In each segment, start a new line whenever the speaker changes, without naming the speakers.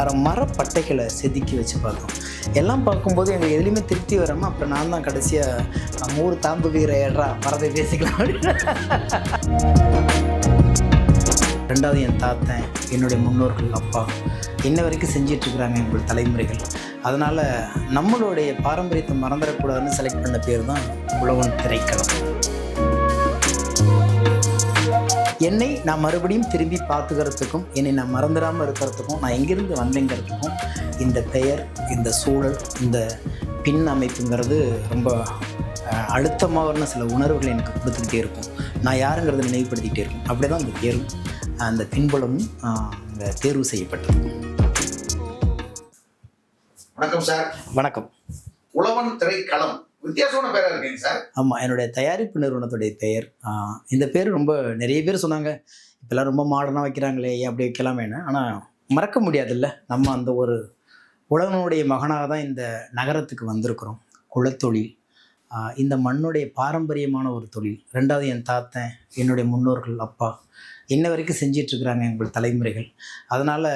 அரை மரப்பட்டைகளை செதுக்கி வச்சு பார்த்தோம் எல்லாம் பார்க்கும்போது எங்களுக்கு எதுலேயுமே திருப்தி வராமல் அப்புறம் நான் தான் கடைசியாக மூறு தாம்பு வீர ஏடுறா மரத்தை பேசிக்கலாம் ரெண்டாவது என் தாத்தன் என்னுடைய முன்னோர்கள் அப்பா இன்ன வரைக்கும் செஞ்சிட்ருக்குறாங்க எங்களுடைய தலைமுறைகள். அதனால் நம்மளுடைய பாரம்பரியத்தை மறந்துடக்கூடாதுன்னு செலக்ட் பண்ண பேர் தான் உழவன் திரைக்களம். என்னை நான் மறுபடியும் திரும்பி பார்த்துக்கிறதுக்கும் என்னை நான் மறந்துடாமல் இருக்கிறதுக்கும் நான் எங்கிருந்து வந்தேங்கிறதுக்கும் இந்த பெயர் இந்த சூழல் இந்த பின் அமைப்புங்கிறது ரொம்ப அஹ், அழுத்தமான சில உணர்வுகளை எனக்கு கொடுத்துக்கிட்டே இருக்கும். நான் யாருங்கிறத நினைவுபடுத்திக்கிட்டே இருக்கும். அப்படியே தான் அந்த பேரும் அந்த பின்புலமும் இங்க தேர்வு செய்யப்பட்டது.
வணக்கம் சார்.
வணக்கம்.
உழவன் திரைக்களம். வித்தியாசமான பேராக இருக்கீங்க சார்.
ஆமாம் என்னுடைய தயாரிப்பு நிறுவனத்துடைய பெயர் இந்த பேர் ரொம்ப நிறைய பேர் சொன்னாங்க இப்போல்லாம் ரொம்ப மாடர்னாக வைக்கிறாங்களே ஏன் அப்படி வைக்கலாம் வேணும் ஆனால் மறக்க முடியாதுல்ல நம்ம அந்த ஒரு உலகனுடைய மகனாக தான் இந்த நகரத்துக்கு வந்திருக்கிறோம். குலத்தொழில் இந்த மண்ணுடைய பாரம்பரியமான ஒரு தொழில். ரெண்டாவது என் தாத்தன் என்னுடைய முன்னோர்கள் அப்பா இன்ன வரைக்கும் செஞ்சிட்ருக்குறாங்க எங்கள் தலைமுறைகள். அதனால்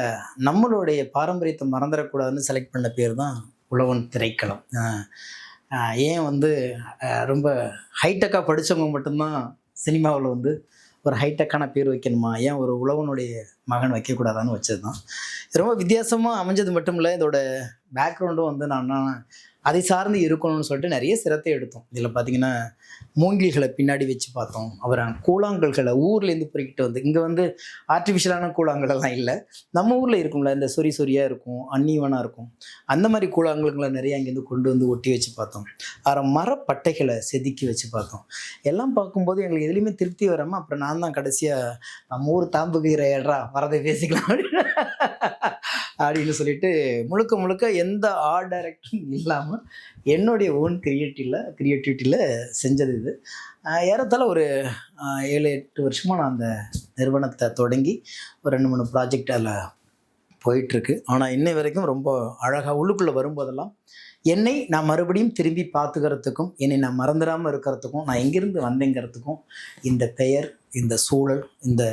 நம்மளுடைய பாரம்பரியத்தை மறந்துடக்கூடாதுன்னு செலக்ட் பண்ண பேர் தான் உழவன் திரைக்களம். ஏன் வந்து ரொம்ப ஹைடெக்காக படித்தவங்க மட்டும்தான் சினிமாவில் வந்து ஒரு ஹைடெக்கான பேர் வைக்கணுமா? ஏன் ஒரு உழவனுடைய மகன் வைக்கக்கூடாதான்னு வச்சது தான் ரொம்ப வித்தியாசமாக அமைஞ்சது மட்டும் இல்லை இதோட பேக்ரவுண்டும் வந்து நான் என்ன அதை சார்ந்து இருக்கணும்னு சொல்லிட்டு நிறைய சிரத்தை எடுத்தோம். இதில் பார்த்தீங்கன்னா மூங்கில்களை பின்னாடி வச்சு பார்த்தோம். அப்புறம் கூழாங்கல்களை ஊர்லேருந்து பொறுக்கிட்டு வந்து இங்கே வந்து ஆர்டிஃபிஷியலான கூழாங்கலெல்லாம் இல்லை. நம்ம ஊரில் இருக்கும்ல இந்த சொறி சொறியாக இருக்கும் அன்னீவனாக இருக்கும். அந்த மாதிரி கூழாங்கல்களை நிறைய இங்கேருந்து கொண்டு வந்து ஒட்டி வச்சு பார்த்தோம். அப்புறம் மரப்பட்டைகளை செதுக்கி வச்சு பார்த்தோம். எல்லாம் பார்க்கும்போது எங்களுக்கு எதுலேயுமே திருப்தி வராமல் அப்புறம் நான் தான் கடைசியாக நம்ம ஊர் தாம்புகிற ஏடுறா வரதை பேசிக்கலாம் அப்படின்னு சொல்லிட்டு முழுக்க முழுக்க எந்த ஆர்ட் டைரக்டரும் இல்லாமல் என்னுடைய ஓன் கிரியேட்டிவில் கிரியேட்டிவிட்டியில் செஞ்சது இது. ஆஹ் ஏறத்தாழ ஒரு ஏழு எட்டு வருஷமாக நான் அந்த நிறுவனத்தை தொடங்கி ஒரு ரெண்டு மூணு ப்ராஜெக்ட் அதில் போயிட்டுருக்கு. ஆனால் இன்னை வரைக்கும் ரொம்ப அழகாக உள்ளுக்குள்ளே வரும்போதெல்லாம் என்னை நான் மறுபடியும் திரும்பி பார்த்துக்கிறதுக்கும் என்னை நான் மறந்துடாமல் இருக்கிறதுக்கும் நான் எங்கேருந்து வந்தேங்கிறதுக்கும் இந்த பெயர் இந்த சூழல் இந்த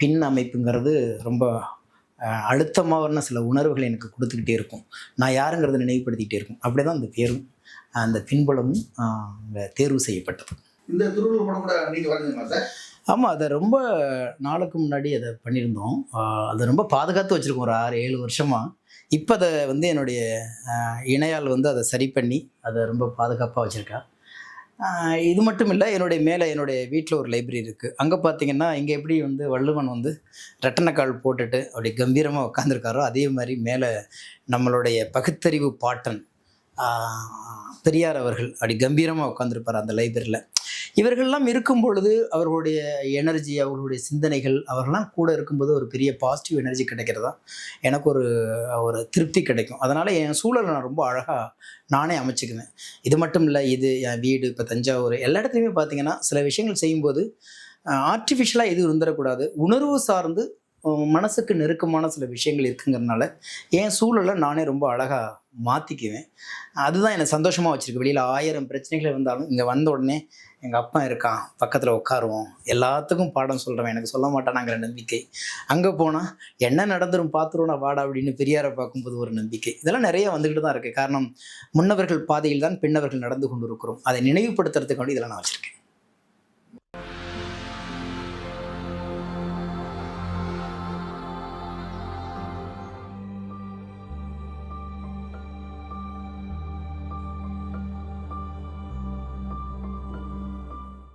பின் அமைப்புங்கிறது ரொம்ப அஹ், அழுத்தமான சில உணர்வுகளை எனக்கு கொடுத்துக்கிட்டே இருக்கும். நான் யாருங்கிறத நினைவுபடுத்திக்கிட்டே இருக்கும். அப்படி தான் அந்த பேரும் அந்த பின்புலமும் அஹ், இங்க தேர்வு செய்யப்பட்டது.
இந்த திருவள்ளுவர் படம் கூட நீங்க வரைஞ்சீங்களா சார்?
ஆமாம் அதை ரொம்ப நாளுக்கு முன்னாடி அதை பண்ணியிருந்தோம். அதை ரொம்ப பாதுகாத்து வச்சுருக்கோம். ஒரு ஆறு ஏழு வருஷமாக இப்போ அதை வந்து என்னுடைய இணையால் வந்து அதை சரி பண்ணி அதை ரொம்ப பாதுகாப்பாக வச்சுருக்கா. இது மட்டும் இல்லை என்னுடைய மேலே என்னுடைய வீட்டில் ஒரு லைப்ரரி இருக்குது அங்கே பார்த்தீங்கன்னா இங்கே எப்படி வந்து வள்ளுவன் வந்து ரெட்டனக்கால் போட்டுட்டு அப்படி கம்பீரமாக உட்காந்துருக்காரோ அதே மாதிரி மேலே நம்மளுடைய பகுத்தறிவு பாட்டன் பெரியார் அவர்கள் அப்படி கம்பீரமாக உட்காந்துருப்பார் அந்த லைப்ரரியில் இவர்கள்லாம் இருக்கும் பொழுது அவர்களுடைய எனர்ஜி அவர்களுடைய சிந்தனைகள் அவர்கள்லாம் கூட இருக்கும்போது ஒரு பெரிய பாசிட்டிவ் எனர்ஜி கிடைக்கிறதா? எனக்கு ஒரு ஒரு திருப்தி கிடைக்கும். அதனால் என் சூழலை நான் ரொம்ப அழகாக நானே அமைச்சுக்குவேன். இது மட்டும் இல்லை இது என் வீடு இப்போ தஞ்சாவூர் எல்லா இடத்துலையுமே பார்த்தீங்கன்னா சில விஷயங்கள் செய்யும்போது ஆர்டிஃபிஷியலாக எதுவும் இருந்துடக்கூடாது. உணர்வு சார்ந்து மனசுக்கு நெருக்கமான சில விஷயங்கள் இருக்குங்கிறதுனால என் சூழலை நானே ரொம்ப அழகாக மாற்றிக்குவேன் அதுதான் என்னை சந்தோஷமாக வச்சுருக்கு. வெளியில் ஆயிரம் பிரச்சனைகள் இருந்தாலும் இங்கே வந்த உடனே எங்கள் அப்பா இருக்கான். பக்கத்தில் உட்காருவோம். எல்லாத்துக்கும் பாடம் சொல்கிறவன் எனக்கு சொல்ல மாட்டானாங்கிற நம்பிக்கை. அங்கே போனால் என்ன நடந்துரும் பார்த்துருவோம் நான் வாடா அப்படின்னு பெரியாரை பார்க்கும்போது ஒரு நம்பிக்கை. இதெல்லாம் நிறைய வந்துக்கிட்டு தான் இருக்குது காரணம் முன்னவர்கள் பாதையில் தான் பின்னவர்கள் நடந்து கொண்டு இருக்கிறோம் அதை நினைவுபடுத்துறதுக்காண்டி இதெல்லாம் நான் வச்சுருக்கேன்.